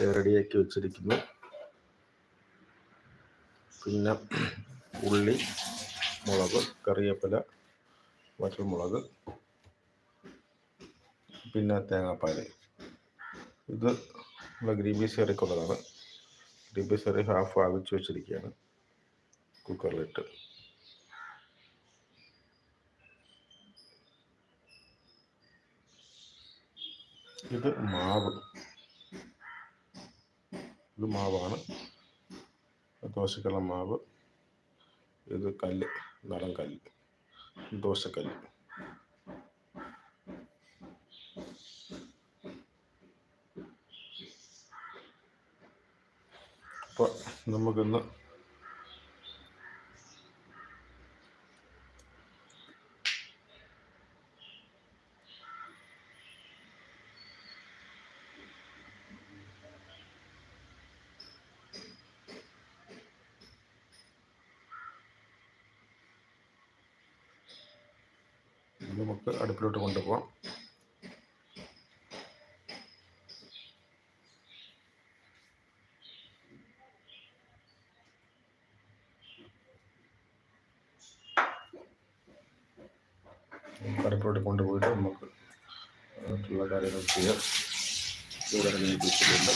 റെഡിയാക്കി വെച്ചിരിക്കുന്നു. പിന്നെ ഉള്ളി മുളക് കറിവേപ്പില വറ്റൽമുളക് പിന്നെ തേങ്ങാപ്പാൽ ഇത് നമ്മൾ ഗ്രീൻ പീസ് കറിക്കുള്ളതാണ്. ഗ്രീൻ പീസ് കറി ഹാഫ് ആവിച്ച് വെച്ചിരിക്കുകയാണ്. കുക്കറിലിട്ട്. ഇത് മാവ്. ഇത് മാവാണ്. ദോശക്കുള്ള മാവ്. ഇത് കല്ല് നരം കല്ല് ദോശക്കല്ല്. അപ്പോൾ നമുക്കിന്ന് നമുക്ക് അടുപ്പിലോട്ട് കൊണ്ടുപോകാം കടപ്പിലോട്ട് കൊണ്ടുപോയിട്ട് നമുക്ക് മറ്റുള്ള കാര്യങ്ങൾ ചെയ്യാം. ഇവിടെ വെച്ചിട്ടുണ്ട്